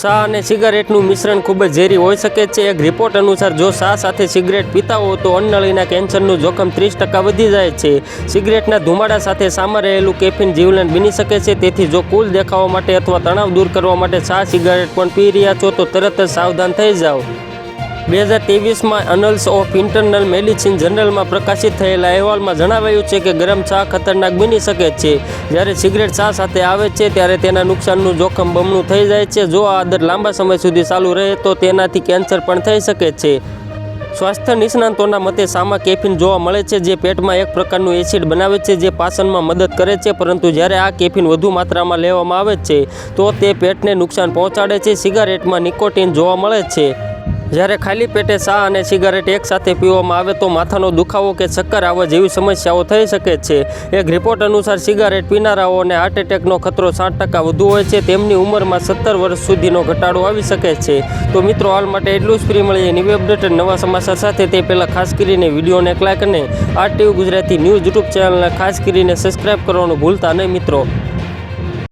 શા અને સિગારેટનું મિશ્રણ ખૂબ જ ઝેરી હોઈ શકે છે. એક રિપોર્ટ અનુસાર, જો શા સાથે સિગરેટ પીતા હો, તો અન્નળીના કેન્સરનું જોખમ ત્રીસ ટકા વધી જાય છે. સિગરેટના ધુમાડા સાથે સામાં રહેલું કેફીન જીવલેણ બની શકે છે. તેથી જો કુલ દેખાવા માટે અથવા તણાવ દૂર કરવા માટે શા સિગારેટ પણ પી રહ્યા છો, તો તરત જ સાવધાન થઈ જાઓ. બે હજાર ત્રેવીસમાં અનલ્સ ઓફ ઇન્ટરનલ મેડિસિન જનરલમાં પ્રકાશિત થયેલા અહેવાલમાં જણાવાયું છે કે ગરમ ચા ખતરનાક બની શકે છે. જ્યારે સિગરેટ ચા સાથે આવે છે, ત્યારે તેના નુકસાનનું જોખમ બમણું થઈ જાય છે. જો આ આદત લાંબા સમય સુધી ચાલુ રહે, તો તેનાથી કેન્સર પણ થઈ શકે છે. સ્વાસ્થ્ય નિષ્ણાંતોના મતે સામા કેફીન જોવા મળે છે, જે પેટમાં એક પ્રકારનું એસિડ બનાવે છે, જે પાચનમાં મદદ કરે છે. પરંતુ જ્યારે આ કેફીન વધુ માત્રામાં લેવામાં આવે છે, તો તે પેટને નુકસાન પહોંચાડે છે. સિગારેટમાં નિકોટીન જોવા મળે છે. જ્યારે ખાલી પેટે ચા અને સિગારેટ એકસાથે પીવામાં આવે તો માથાનો દુખાવો કે ચક્કર આવવા જેવી સમસ્યાઓ થઈ શકે છે. એક રિપોર્ટ અનુસાર સિગારેટ પીનારાઓને હાર્ટ એટેકનો ખતરો સાઠ ટકા વધુ હોય છે. તેમની ઉંમરમાં સત્તર વર્ષ સુધીનો ઘટાડો આવી શકે છે. તો મિત્રો, હાલ માટે એટલું જ. ફ્રી મળીએ નવી અપડેટ નવા સમાચાર સાથે. તે પહેલાં ખાસ કરીને વિડીયોને એક લાઈક અને R TV Gujarati news YouTube ચેનલને ખાસ કરીને સબસ્ક્રાઈબ કરવાનું ભૂલતા નહીં મિત્રો.